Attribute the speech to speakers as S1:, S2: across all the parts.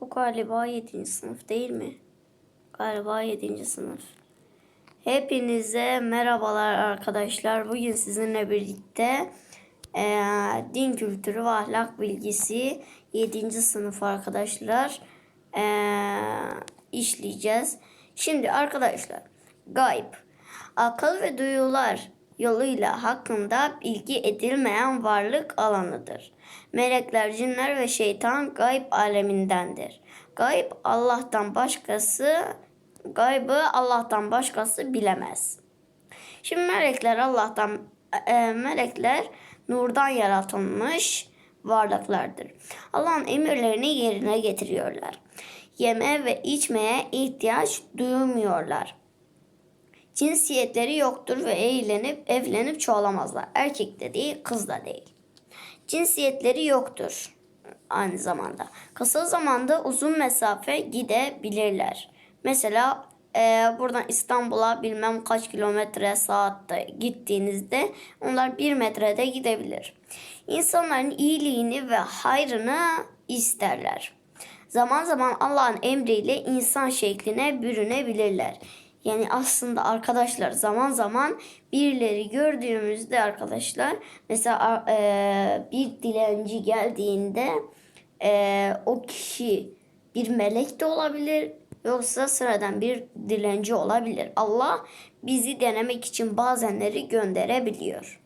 S1: Bu galiba 7. sınıf değil mi? Galiba 7. sınıf. Hepinize merhabalar arkadaşlar. Bugün sizinle birlikte eee, din kültürü ve ahlak bilgisi 7. sınıf arkadaşlar eee, işleyeceğiz. Şimdi arkadaşlar gayb, akıl ve duyular yoluyla hakkında bilgi edilmeyen varlık alanıdır. Melekler, cinler ve şeytan gayb alemindendir. Gayb Allah'tan başkası gaybı Allah'tan başkası bilemez. Şimdi melekler Allah'tan e, melekler nurdan yaratılmış varlıklardır. Allah'ın emirlerini yerine getiriyorlar. Yeme ve içmeye ihtiyaç duymuyorlar. Cinsiyetleri yoktur ve eğlenip evlenip çoğalamazlar. Erkek de değil, kız da değil. Cinsiyetleri yoktur aynı zamanda. Kısa zamanda uzun mesafe gidebilirler. Mesela e, buradan İstanbul'a bilmem kaç kilometre saatte gittiğinizde onlar bir metrede gidebilir. İnsanların iyiliğini ve hayrını isterler. Zaman zaman Allah'ın emriyle insan şekline bürünebilirler. Yani aslında arkadaşlar zaman zaman birileri gördüğümüzde arkadaşlar mesela e, bir dilenci geldiğinde e, o kişi bir melek de olabilir yoksa sıradan bir dilenci olabilir. Allah bizi denemek için bazenleri gönderebiliyor.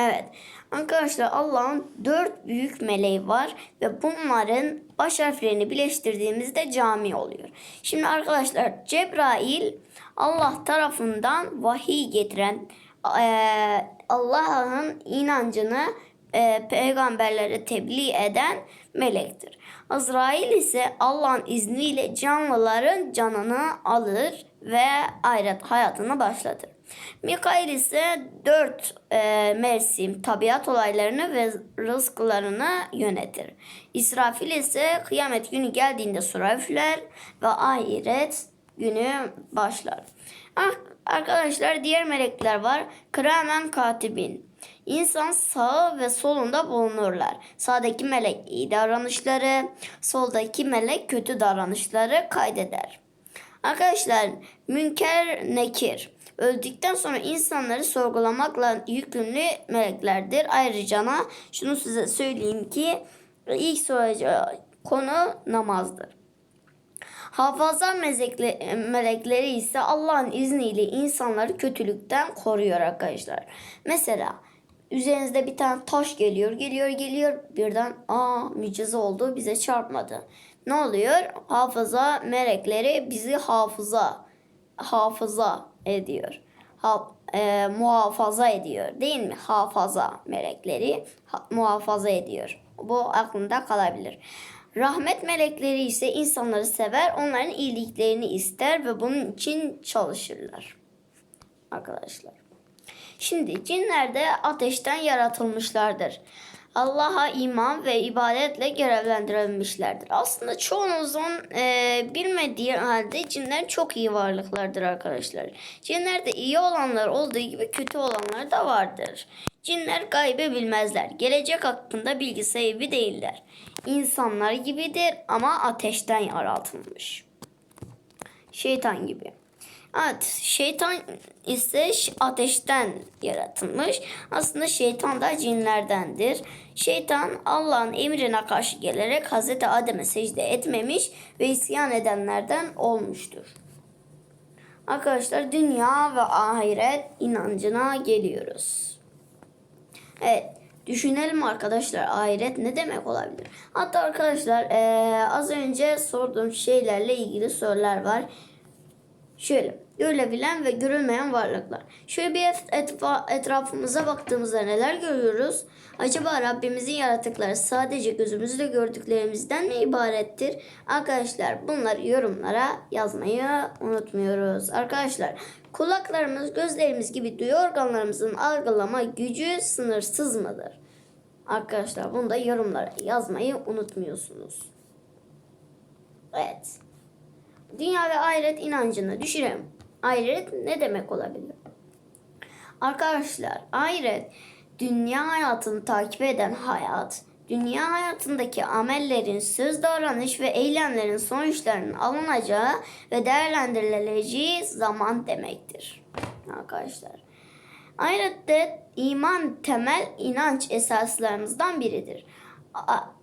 S1: Evet. Arkadaşlar Allah'ın dört büyük meleği var ve bunların baş harflerini birleştirdiğimizde cami oluyor. Şimdi arkadaşlar Cebrail Allah tarafından vahiy getiren eee, Allah'ın inancını eee, peygamberlere tebliğ eden melektir. Azrail ise Allah'ın izniyle canlıların canını alır ve ahiret hayatını başlatır. Mikail ise dört e, mevsim tabiat olaylarını ve rızklarını yönetir. İsrafil ise kıyamet günü geldiğinde sura üfler ve ahiret günü başlar. Ah, arkadaşlar diğer melekler var. Kramen katibin. İnsan sağı ve solunda bulunurlar. Sağdaki melek iyi davranışları, soldaki melek kötü davranışları kaydeder. Arkadaşlar Münker Nekir öldükten sonra insanları sorgulamakla yükümlü meleklerdir. Ayrıca şunu size söyleyeyim ki ilk soracağı konu namazdır. Mezekle, melekleri ise Allah'ın izniyle insanları kötülükten koruyor arkadaşlar. Mesela üzerinizde bir tane taş geliyor, geliyor, geliyor. Birden aa mucize oldu bize çarpmadı. Ne oluyor? Hafıza melekleri bizi hafıza hafıza ediyor. Ha, e, muhafaza ediyor değil mi? Hafaza melekleri ha, muhafaza ediyor. Bu aklında kalabilir. Rahmet melekleri ise insanları sever, onların iyiliklerini ister ve bunun için çalışırlar. Arkadaşlar. Şimdi cinler de ateşten yaratılmışlardır. Allah'a iman ve ibadetle görevlendirilmişlerdir. Aslında çoğunuzun e, bilmediği halde cinler çok iyi varlıklardır arkadaşlar. Cinlerde iyi olanlar olduğu gibi kötü olanlar da vardır. Cinler gaybi bilmezler. Gelecek hakkında bilgi sahibi değiller. İnsanlar gibidir ama ateşten yaratılmış. Şeytan gibi. Evet, şeytan ise ateşten yaratılmış. Aslında şeytan da cinlerdendir. Şeytan Allah'ın emrine karşı gelerek Hz. Adem'e secde etmemiş ve isyan edenlerden olmuştur. Arkadaşlar dünya ve ahiret inancına geliyoruz. Evet. Düşünelim arkadaşlar ahiret ne demek olabilir? Hatta arkadaşlar eee, az önce sorduğum şeylerle ilgili sorular var. Şöyle görülebilen ve görülmeyen varlıklar. Şöyle bir etfa- etrafımıza baktığımızda neler görüyoruz? Acaba Rabbimizin yaratıkları sadece gözümüzle gördüklerimizden mi ibarettir? Arkadaşlar bunları yorumlara yazmayı unutmuyoruz. Arkadaşlar kulaklarımız gözlerimiz gibi duyu organlarımızın algılama gücü sınırsız mıdır? Arkadaşlar bunu da yorumlara yazmayı unutmuyorsunuz. Evet. Dünya ve ahiret inancını düşünelim. Ahiret ne demek olabilir? Arkadaşlar ahiret dünya hayatını takip eden hayat, dünya hayatındaki amellerin, söz, davranış ve eylemlerin sonuçlarının alınacağı ve değerlendirileceği zaman demektir. Arkadaşlar. Ahirette iman temel inanç esaslarımızdan biridir.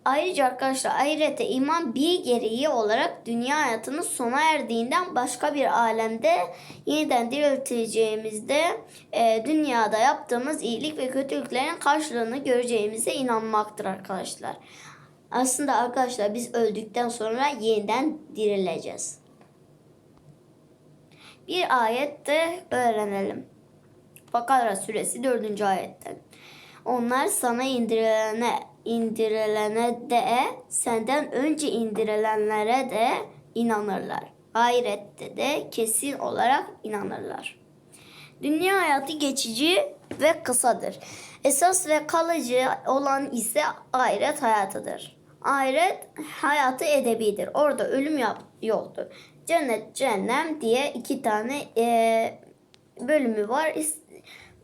S1: Ayrıca arkadaşlar ahirete iman bir gereği olarak dünya hayatının sona erdiğinden başka bir alemde yeniden diriltileceğimizde e, dünyada yaptığımız iyilik ve kötülüklerin karşılığını göreceğimize inanmaktır arkadaşlar. Aslında arkadaşlar biz öldükten sonra yeniden dirileceğiz. Bir ayette öğrenelim. Bakara suresi 4. ayette. Onlar sana indirilene, indirilene de senden önce indirilenlere de inanırlar. Ahirette de kesin olarak inanırlar. Dünya hayatı geçici ve kısadır. Esas ve kalıcı olan ise ahiret hayatıdır. Ahiret hayatı edebidir. Orada ölüm yoktur. Cennet, cehennem diye iki tane eee, bölümü var.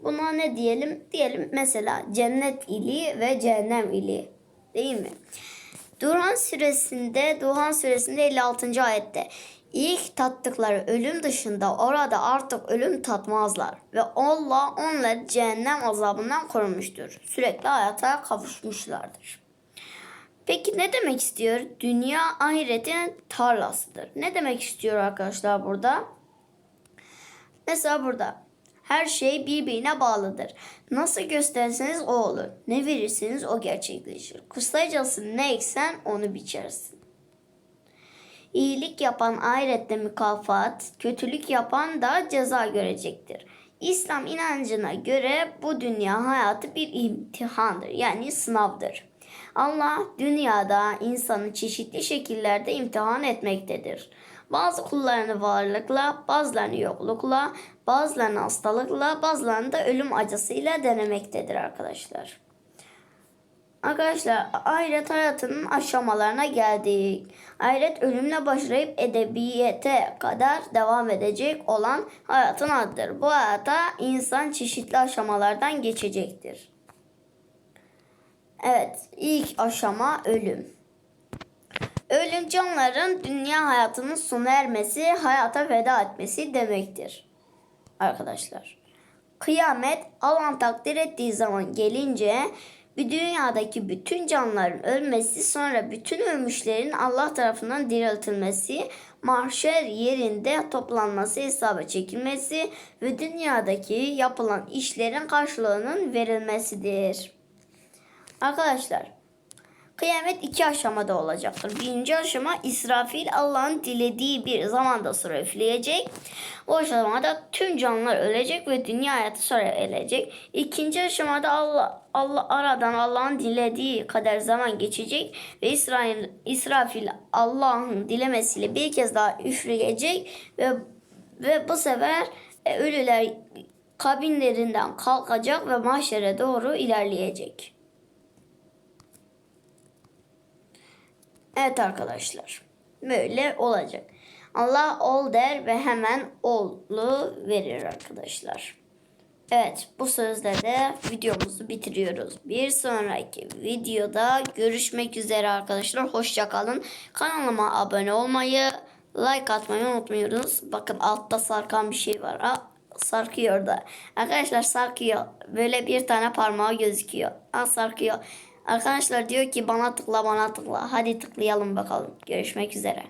S1: Buna ne diyelim? Diyelim mesela cennet ili ve cehennem ili. Değil mi? Duhan suresinde Duhan suresinde 56. ayette ilk tattıkları ölüm dışında orada artık ölüm tatmazlar ve Allah onları cehennem azabından korumuştur. Sürekli hayata kavuşmuşlardır. Peki ne demek istiyor? Dünya ahiretin tarlasıdır. Ne demek istiyor arkadaşlar burada? Mesela burada her şey birbirine bağlıdır. Nasıl gösterseniz o olur. Ne verirseniz o gerçekleşir. Kısacası ne eksen onu biçersin. İyilik yapan ahirette mükafat, kötülük yapan da ceza görecektir. İslam inancına göre bu dünya hayatı bir imtihandır. Yani sınavdır. Allah dünyada insanı çeşitli şekillerde imtihan etmektedir. Bazı kullarını varlıkla, bazılarını yoklukla, bazılarını hastalıkla, bazılarını da ölüm acısıyla denemektedir arkadaşlar. Arkadaşlar ahiret hayatının aşamalarına geldik. Ahiret ölümle başlayıp edebiyete kadar devam edecek olan hayatın adıdır. Bu hayata insan çeşitli aşamalardan geçecektir. Evet, ilk aşama ölüm. Ölüm canlıların dünya hayatının sona ermesi, hayata veda etmesi demektir. Arkadaşlar. Kıyamet Allah'ın takdir ettiği zaman gelince bir dünyadaki bütün canlıların ölmesi sonra bütün ölmüşlerin Allah tarafından diriltilmesi, mahşer yerinde toplanması, hesaba çekilmesi ve dünyadaki yapılan işlerin karşılığının verilmesidir. Arkadaşlar Kıyamet iki aşamada olacaktır. Birinci aşama İsrafil Allah'ın dilediği bir zamanda sonra üfleyecek. O aşamada tüm canlılar ölecek ve dünya hayatı sonra ölecek. İkinci aşamada Allah, Allah aradan Allah'ın dilediği kadar zaman geçecek ve İsrail, İsrafil Allah'ın dilemesiyle bir kez daha üfleyecek ve ve bu sefer e, ölüler kabinlerinden kalkacak ve mahşere doğru ilerleyecek. Evet arkadaşlar. Böyle olacak. Allah ol der ve hemen olu verir arkadaşlar. Evet bu sözle de videomuzu bitiriyoruz. Bir sonraki videoda görüşmek üzere arkadaşlar. Hoşça kalın. Kanalıma abone olmayı, like atmayı unutmuyorsunuz. Bakın altta sarkan bir şey var. Ha, sarkıyor da. Arkadaşlar sarkıyor. Böyle bir tane parmağı gözüküyor. Ha sarkıyor. Arkadaşlar diyor ki bana tıkla bana tıkla. Hadi tıklayalım bakalım. Görüşmek üzere.